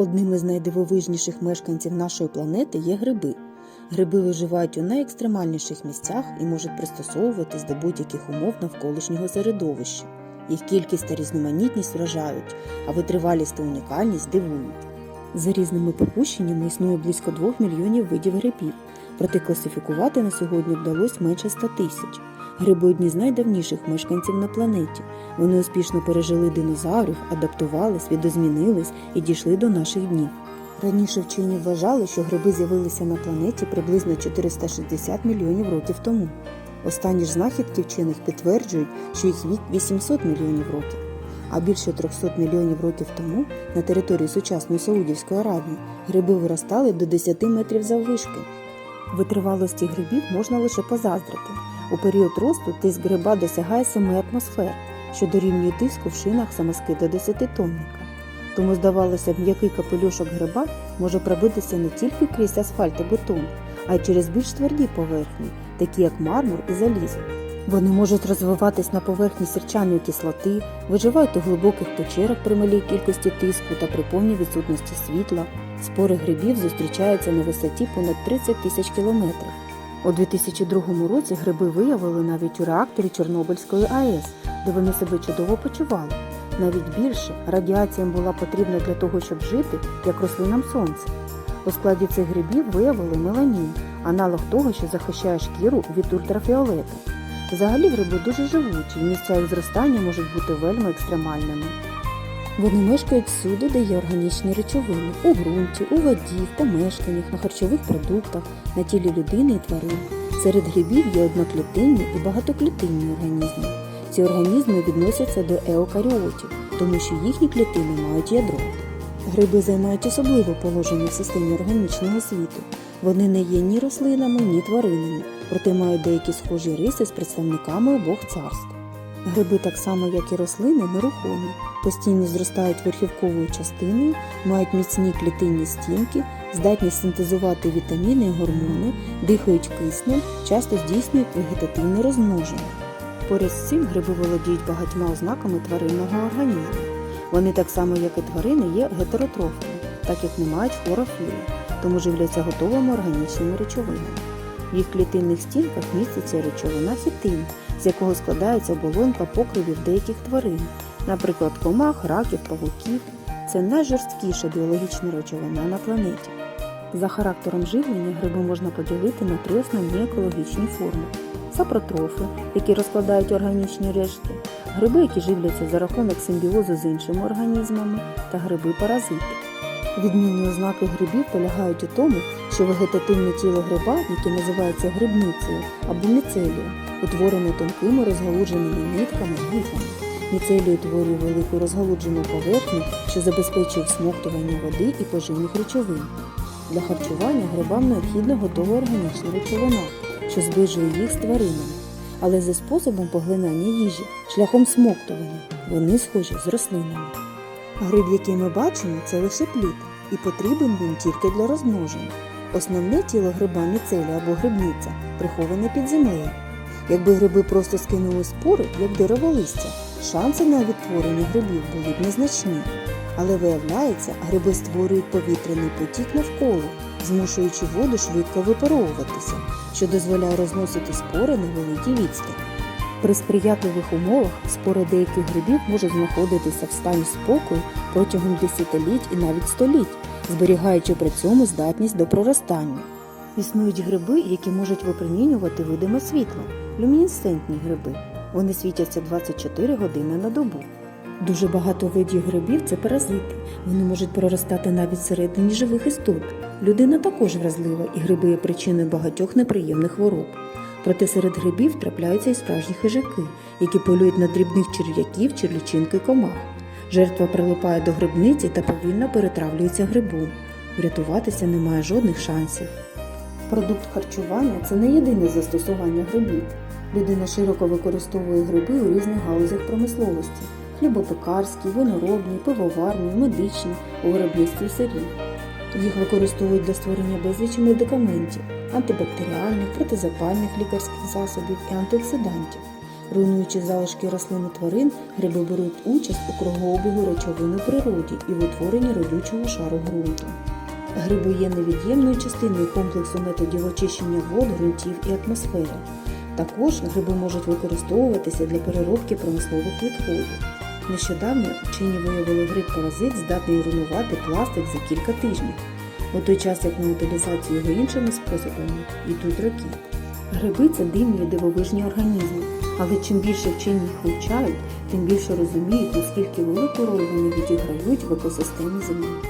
Одним із найдивовижніших мешканців нашої планети є гриби. Гриби виживають у найекстремальніших місцях і можуть пристосовуватись до будь-яких умов навколишнього середовища. Їх кількість та різноманітність вражають, а витривалість та унікальність дивують. За різними припущеннями існує близько 2 мільйонів видів грибів, проте класифікувати на сьогодні вдалося менше 100 тисяч. Гриби одні з найдавніших мешканців на планеті. Вони успішно пережили динозаврів, адаптувались, відозмінились і дійшли до наших днів. Раніше вчені вважали, що гриби з'явилися на планеті приблизно 460 мільйонів років тому. Останні ж знахідки вчених підтверджують, що їх вік 800 мільйонів років. А більше 300 мільйонів років тому на території сучасної Саудівської Аравії гриби виростали до 10 метрів заввишки. Витривалості грибів можна лише позаздрити. У період росту тиск гриба досягає 7 атмосфер, що дорівнює тиску в шинах самоскида 10-тонника. Тому, здавалося б, м'який капелюшок гриба може пробитися не тільки крізь асфальт і бетон, а й через більш тверді поверхні, такі як мармур і залізо. Вони можуть розвиватись на поверхні сірчаної кислоти, виживають у глибоких печерах при малій кількості тиску та при повній відсутності світла. Спори грибів зустрічаються на висоті понад 30 тисяч кілометрів. У 2002 році гриби виявили навіть у реакторі Чорнобильської АЕС, де вони себе чудово почували. Навіть більше радіація була потрібна для того, щоб жити, як рослинам сонце. У складі цих грибів виявили меланін, аналог того, що захищає шкіру від ультрафіолету. Взагалі гриби дуже живучі, місця їх зростання можуть бути вельми екстремальними. Вони мешкають всюди, де є органічні речовини у ґрунті, у воді, в помешканнях, на харчових продуктах, на тілі людини і тварин. Серед грибів є одноклітинні і багатоклітинні організми. Ці організми відносяться до еукаріотів, тому що їхні клітини мають ядро. Гриби займають особливе положення в системі органічного світу. Вони не є ні рослинами, ні тваринами, проте мають деякі схожі риси з представниками обох царств. Гриби, так само як і рослини, нерухомі, постійно зростають верхівковою частиною, мають міцні клітинні стінки, здатні синтезувати вітаміни і гормони, дихають киснем, часто здійснюють вегетативне розмноження. Поряд з цим гриби володіють багатьма ознаками тваринного організму. Вони так само, як і тварини, є гетеротрофами, так як не мають хлорофілу, тому живляться готовими органічними речовинами. В їх клітинних стінках міститься речовина хітин, з якого складається оболонка покривів деяких тварин, наприклад, комах, раків, павуків. Це найжорсткіша біологічна речовина на планеті. За характером живлення гриби можна поділити на три основні екологічні форми: сапротрофи, які розкладають органічні рештки, гриби, які живляться за рахунок симбіозу з іншими організмами, та гриби-паразити. Відмінні ознаки грибів полягають у тому, що вегетативне тіло гриба, яке називається грибницею або міцелієм, утворене тонкими розгалудженими нитками гіфами. Міцелій утворює велику розгалуджену поверхню, що забезпечує всмоктування води і поживних речовин. Для харчування грибам необхідна готова органічна речовина, що зближує їх з тваринами, але за способом поглинання їжі, шляхом смоктування, вони схожі з рослинами. Гриб, який ми бачимо, це лише плід, і потрібен він тільки для розмноження. Основне тіло гриба міцелія або грибниця приховане під землею. Якби гриби просто скинули спори, як дереволистя, шанси на відтворення грибів були б незначні. Але виявляється, гриби створюють повітряний потік навколо, змушуючи воду швидко випаровуватися, що дозволяє розносити спори на великій відстані. При сприятливих умовах спори деяких грибів можуть знаходитися в стані спокою протягом десятиліть і навіть століть, зберігаючи при цьому здатність до проростання. Існують гриби, які можуть випромінювати видиме світло, люмінесцентні гриби. Вони світяться 24 години на добу. Дуже багато видів грибів це паразити. Вони можуть проростати навіть всередині живих істот. Людина також вразлива, і гриби є причиною багатьох неприємних хвороб. Проте серед грибів трапляються і справжні хижаки, які полюють на дрібних черв'яків чи лічинки комах. Жертва прилипає до грибниці та повільно перетравлюється грибом. Врятуватися немає жодних шансів. Продукт харчування це не єдине застосування грибів. Людина широко використовує гриби у різних галузях промисловості хлібопекарські, виноробні, пивоварні, медичні, у виробництві сирів. Їх використовують для створення безлічі медикаментів, антибактеріальних, протизапальних лікарських засобів і антиоксидантів. Руйнуючи залишки рослин і тварин, гриби беруть участь у кругообігу речовин у природі і в утворенні родючого шару ґрунту. Гриби є невід'ємною частиною комплексу методів очищення вод, ґрунтів і атмосфери. Також гриби можуть використовуватися для переробки промислових відходів. Нещодавно вчені виявили гриб-паразит, здатний руйнувати пластик за кілька тижнів, у той час як на утилізацію його іншими способами йдуть роки. Гриби це дивні і дивовижні організми, але чим більше вчені їх вивчають, тим більше розуміють, наскільки велику роль вони відіграють в екосистемі Землі.